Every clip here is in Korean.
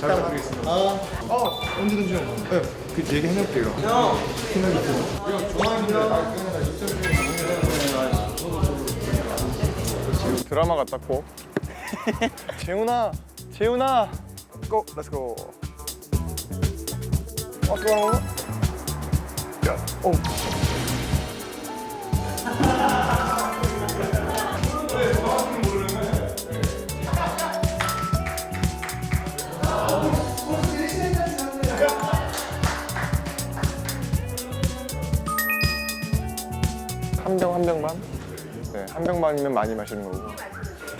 잘 부탁드리겠습니다. 아, 어, 언제든지 형. 네, 그 얘기 해놓을게요. 형! 생각이 들어. 형, 좋아합니다. 드라마 같았고 재훈아 재훈아 고 렛츠고 어서 와 야, 오. 한 병 한병 반? 네, 한병 반이면 많이 마시는 거고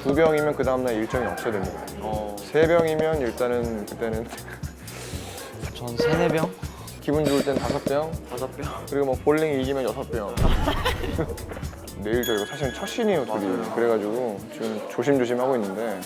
두 병이면 그 다음날 일정이 없어야 됩니다. 세 병이면 일단은 그때는 전 세네 병? 기분 좋을 땐 다섯 병 다섯 병? 그리고 뭐 볼링 이기면 여섯 병 내일 저희가 사실은 첫 신이에요 둘이 그래가지고 지금 조심조심 하고 있는데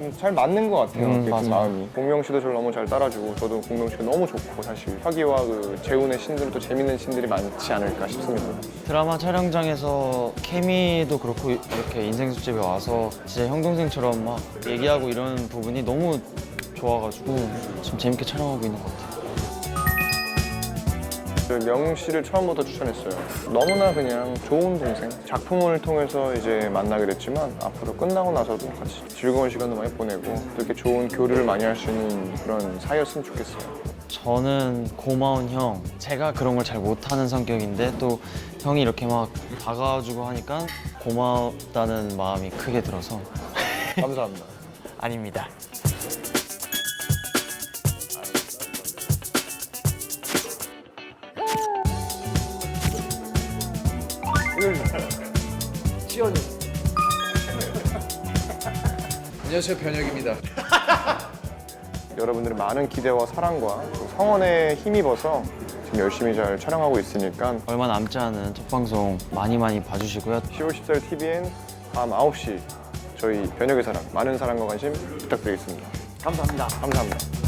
좀 잘 맞는 것 같아요 음, 맞아요. 마음이 공명 씨도 저를 너무 잘 따라주고 저도 공명 씨가 너무 좋고 사실 혁이와 그 재훈의 신들은 또 재밌는 신들이 많지 않을까 싶습니다 드라마 촬영장에서 케미도 그렇고 이렇게 인생 술집에 와서 진짜 형 동생처럼 막 얘기하고 이런 부분이 너무 좋아가지고 지금 재밌게 촬영하고 있는 것 같아요. 저명 씨를 처음부터 추천했어요. 너무나 그냥 좋은 동생. 작품을 통해서 이제 만나게 됐지만 앞으로 끝나고 나서도 같이 즐거운 시간도 많이 보내고 또 이렇게 좋은 교류를 많이 할 수 있는 그런 사이였으면 좋겠어요. 저는 고마운 형. 제가 그런 걸 잘 못하는 성격인데 또 형이 이렇게 막 다가와주고 하니까 고맙다는 마음이 크게 들어서 감사합니다. 아닙니다. 안녕하세요, 변혁입니다. 여러분들의 많은 기대와 사랑과 또 성원에 힘입어서 지금 열심히 잘 촬영하고 있으니까 얼마 남지 않은 첫 방송 많이 많이 봐주시고요. 10월 14일 TVN 밤 9시 저희 변혁의 사랑 많은 사랑과 관심 부탁드리겠습니다. 감사합니다. 감사합니다.